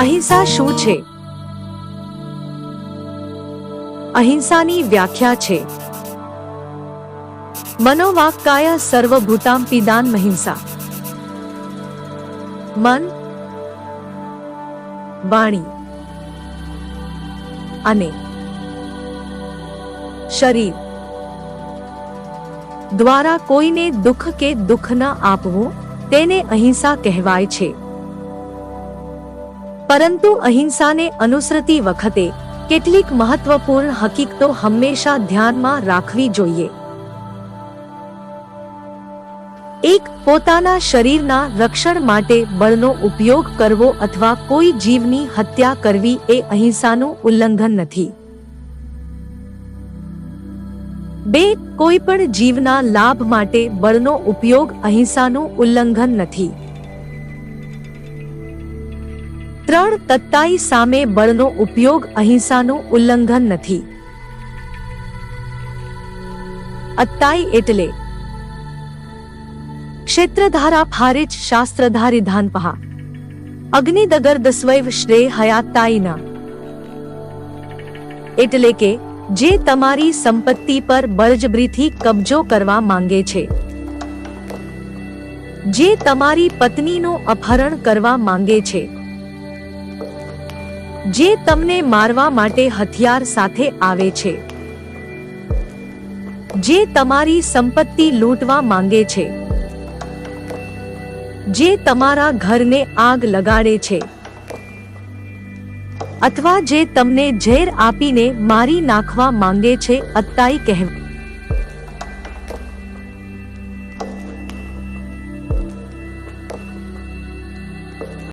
અહિંસા શું છે? અહિંસાની વ્યાખ્યા છે. મનોવાક્કાય સર્વભૂતામ પિદાન મહિંસા. મન, વાણી અને શરીર દ્વારા કોઈને દુઃખ કે દુઃખ ન આપવું, તેને અહિંસા કહેવાય છે. પરંતુ અહિંસાને અનુસરતી વખતે કેટલીક મહત્વપૂર્ણ હકીકતો હંમેશા ધ્યાનમાં રાખવી જોઈએ. એક, પોતાના શરીરના રક્ષણ માટે બળનો ઉપયોગ કરવો અથવા કોઈ જીવની હત્યા કરવી એ અહિંસાનું ઉલ્લંઘન નથી. બે, કોઈ પણ જીવના લાભ માટે બળનો ઉપયોગ અહિંસાનું ઉલ્લંઘન નથી. ત્રણ તત્તાઈ સામે બળનો ઉપયોગ અહિંસાનું ઉલ્લંઘન નથી. અત્તાઈ એટલે ક્ષેત્રધારા ફારેચ શાસ્ત્રધારી ધાનપહા. અગ્નિદગર દસ્વૈવ શ્રેય હયાત્તાઈના એટલે કે જે તમારી સંપત્તિ પર બળજબરીથી કબજો કરવા માંગે છે. જે તમારી પત્નીનું અપહરણ કરવા માંગે છે. જે તમને મારવા માટે હથિયાર સાથે આવે છે. જે તમારી સંપત્તિ લૂંટવા માંગે છે. જે તમારા ઘરને આગ લગાડે છે. અથવા જે તમને ઝેર આપીને મારી નાખવા માંગે છે અત્તાઈ કહેવા